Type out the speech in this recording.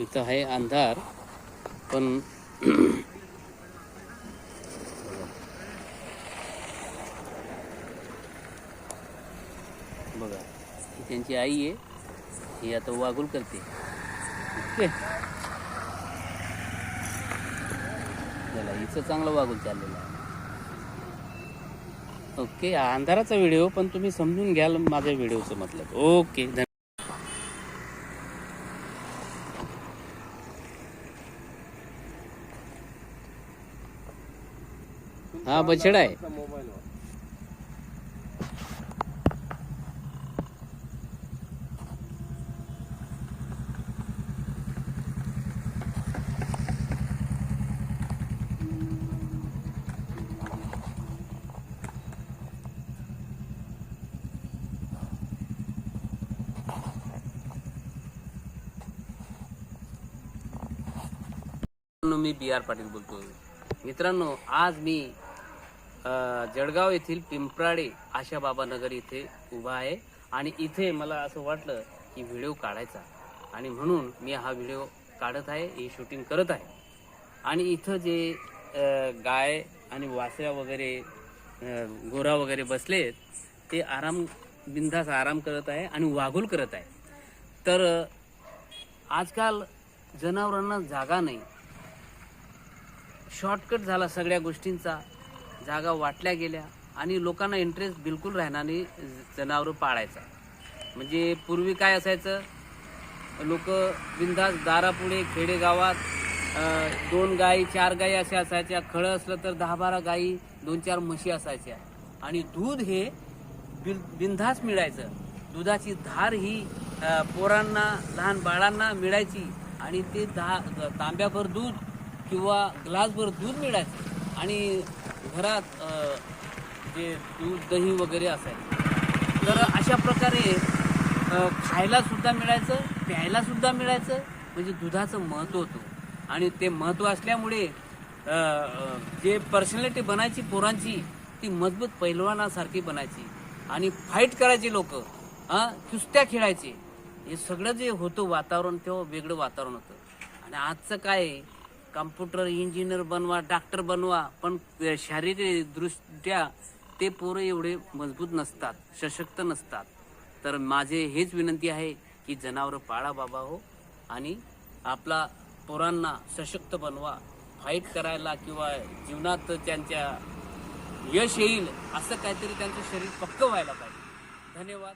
इथं आहे अंधार पण बघा त्यांची आई आहे ही आता वागुल करते. ओके? चला हिचं चांगलं वागुल चाललेलं आहे. ओके अंधाराचा व्हिडिओ पण तुम्ही समजून घ्याल माझ्या व्हिडिओचं मतलब. ओके धन्यवाद हा बछडा आहे मित्रांनो, मी बी आर पाटील बोलतोय मित्रांनो आज मी अ, जळगाव येथील पिंपराडे आशा बाबा नगर इथे उभा आहे. आणि इथे मला असं वाटलं की व्हिडिओ काढायचा. आणि म्हणून मी हा व्हिडिओ काढत आहे ही शूटिंग करत आहे. आणि इथं जे गाय आणि वासऱ्या वगैरे गोरा वगैरे बसलेत ते आराम बिंदास आराम करत आहे आणि वाघूल करत आहे. तर आजकाल जनावरांना जागा नाही. शॉर्टकट झाला सगळ्या गोष्टींचा. जागा वाटल्या गेल्या आणि लोकांना इंटरेस्ट बिलकुल राहणार नाही जनावरं पाळायचा. म्हणजे पूर्वी काय असायचं? लोक बिंदास दारापुढे खेडेगावात दोन गायी चार गाई अशा असायच्या. खळं असलं तर दहा बारा गाई दोन चार म्हशी असायच्या. आणि दूध हे बिल बिंधास मिळायचं. दुधाची धार ही पोरांना लहान बाळांना मिळायची आणि ते दहा तांब्याभर दूध किंवा ग्लासभर दूध मिळायचं. आणि घरात जे दूध दही वगैरे असायचं. तर अशा प्रकारे खायलासुद्धा खायला सुद्धा मिळायचं प्यायला सुद्धा मिळायचं म्हणजे दुधाचं महत्त्व होतं. आणि ते महत्त्व असल्यामुळे जे पर्सनॅलिटी बनायची पोरांची ती मजबूत पैलवानासारखी बनायची. आणि फाईट करायची लोक कुस्त्या खेळायचे. हे सगळं जे होतं वातावरण तेव्हा वेगळं वातावरण होतं. आणि आजचं काय आहे, कम्प्युटर इंजिनियर बनवा डॉक्टर बनवा पण शारीरिकदृष्ट्या ते पोरं एवढे मजबूत नसतात सशक्त नसतात. तर माझे हेच विनंती आहे की जनावरं पाळा बाबा हो आणि आपला पोरांना सशक्त बनवा. फाईट करायला किंवा जीवनात त्यांच्या यश येईल असं काहीतरी त्यांचं शरीर पक्क व्हायला पाहिजे. धन्यवाद.